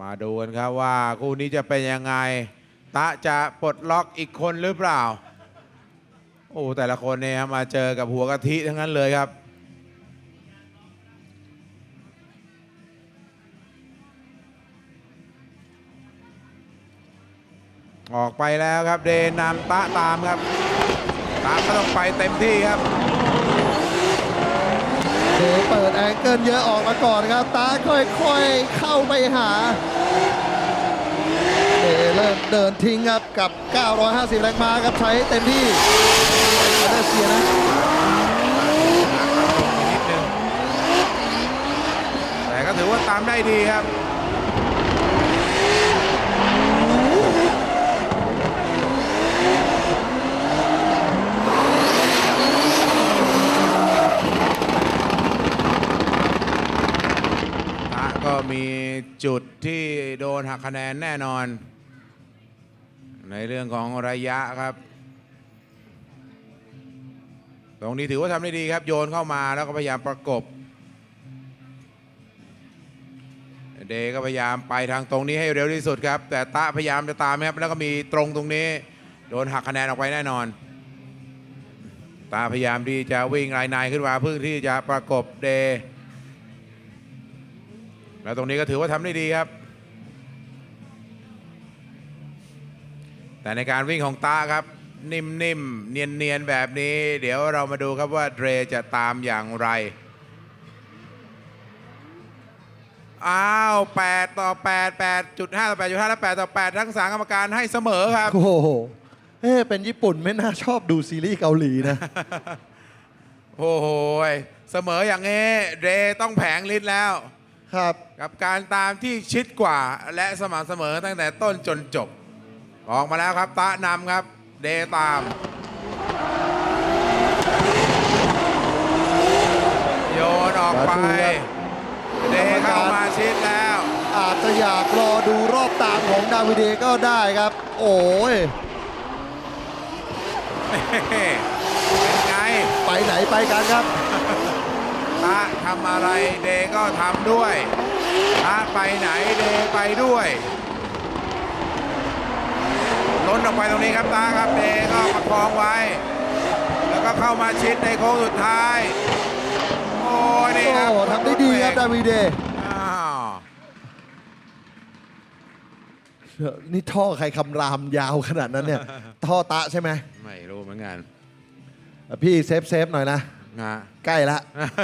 มาดูกันครับว่าคู่นี้จะเป็นยังไง ตะจะปลดล็อกอีกคนหรือเปล่า โอ้แต่ละคนเนี่ยมาเจอกับหัวกะทิทั้งนั้นเลยครับออกไปแล้วครับเดนนำตะตามครับตะก็ต้องไปเต็มที่ครับ เดเปิดแองเกิลเยอะออกมาก่อนครับ ตาค่อยๆเข้าไปหาเดเริ่มเดินทิ้งครับกับ 950 แรงม้าครับใช้เต็มที่น่าเสียนะนิดนึงแต่ก็ถือว่าตามได้ดีครับ ตะก็มี จุดที่โดนหักคะแนนแน่นอน ในเรื่องของระยะครับ ตรงนี้ถือว่าทำได้ดีครับ โยนเข้ามาแล้วก็พยายามประกบ เดก็พยายามไปทางตรงนี้ให้เร็วที่สุดครับ แต่ตะพยายามจะตามครับ แล้วก็มีตรงตรงนี้ โดนหักคะแนนออกไปแน่นอนตาพยายามที่จะวิ่งรายนายขึ้นมาเพื่อที่จะประกบเด แล้วตรงนี้ก็ถือว่าทำได้ดีครับ แต่ในการวิ่งของตาครับ นิ่มๆ เนียนๆ แบบนี้ เดี๋ยวเรามาดูครับว่าเดรจะตามอย่างไร อ้าว 8 ต่อ 8 8.5 ต่อ 8.5 และ 8 ต่อ 8 ทั้งสามกรรมการให้เสมอครับ โอ้โหเอ๊ะเป็นญี่ปุ่นไม่น่าชอบดูซีรีส์เกาหลีนะ โอ้โหยเสมออย่างนี้เดรต้องแผงฤทธิ์แล้ว ครับกับการตามที่ชิดกว่าและสม่ำเสมอตั้งแต่ต้นจนจบ ออกมาแล้วครับ ตะนำครับ เดตาม โยนออกไปมาดูครับเดเข้ามาชิดแล้ว อาจจะอยากรอดูรอบตามของดาวิเดก็ได้ครับ โอ้ยเป็นไง ไปไหนไปกันครับ ตะทำอะไรเดก็ทำด้วยตะไปไหนเดไปด้วยล้นออกไปตรงนี้ครับตาครับเดก็ประคองไว้ แล้วก็เข้ามาชิดในโค้งสุดท้าย โอ้ยนี่ครับโอ้ทำได้ดีครับดาวิเดอ้าวนี่ท่อใครคำรามยาวขนาดนั้นเนี่ย ท่อตะใช่ไหมไม่รู้เหมือนกันพี่เซฟเซฟหน่อยนะ นะใกล้ละ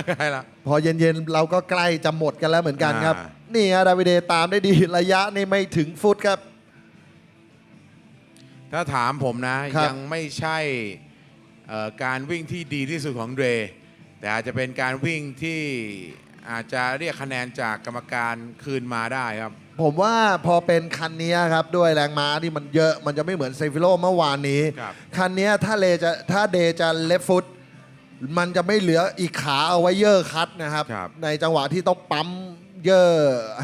ใกล้ละ พอเย็นๆ เราก็ใกล้จะหมดกันแล้วเหมือนกันครับ อ่า นี่ฮะดาวิเดตามได้ดี ระยะนี่ไม่ถึงฟุตครับ ถ้าถามผมนะ ครับ ยังไม่ใช่เอ่อการวิ่งที่ดีที่สุดของเดรแต่อาจจะเป็นการวิ่งที่อาจจะเรียกคะแนนจากกรรมการคืนมาได้ครับ ผมว่าพอเป็นคันนี้ครับ ด้วยแรงม้าที่มันเยอะมันจะไม่เหมือนเซฟิโลเมื่อวานนี้ ครับ คันนี้ถ้าเลจะถ้าเดจะเลฟฟุต มันจะไม่เหลืออีกขาเอาไว้เยอะคัดนะครับ ครับ ในจังหวะที่ต้องปั๊มเยอะ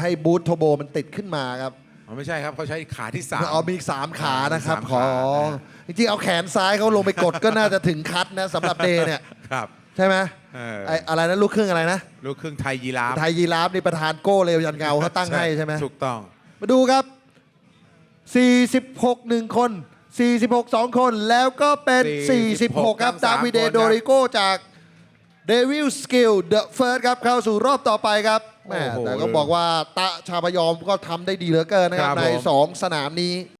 ให้บูทโทโบมันติดขึ้นมาครับ อ๋อไม่ใช่ครับเขาใช้ขาที่สาม เอามีอีกสามขานะครับ มีขสาอมขานะจริงๆ เอาแขนซ้ายเขาลงไปกด ก็น่าจะถึงคัดนะสำหรับเดเนี่ย ครับ ใช่ไหมเออ ไออะไรนะลูกครึ่งอะไรนะ ลูกครึ่งไทยยีราฟไทยยีราฟนี่ประธานโก้เลวยันเงาเขาตั้งให้ใช่ไหม ถูกต้อง มาดูครับ 46หนึ่งคน 46 2 คน แล้วก็เป็น 46 ครับทั้งสาดามวิเดคนครับโดริโกจากเดวิลสกิลเดอะเฟิร์สครับ เข้าสู่รอบต่อไปครับแหม่โอ้โหแต่ก็บอกว่าตะชาพยอมก็ทำได้ดีเหลือเกินนะครับ ครับใน ผม 2 สนามนี้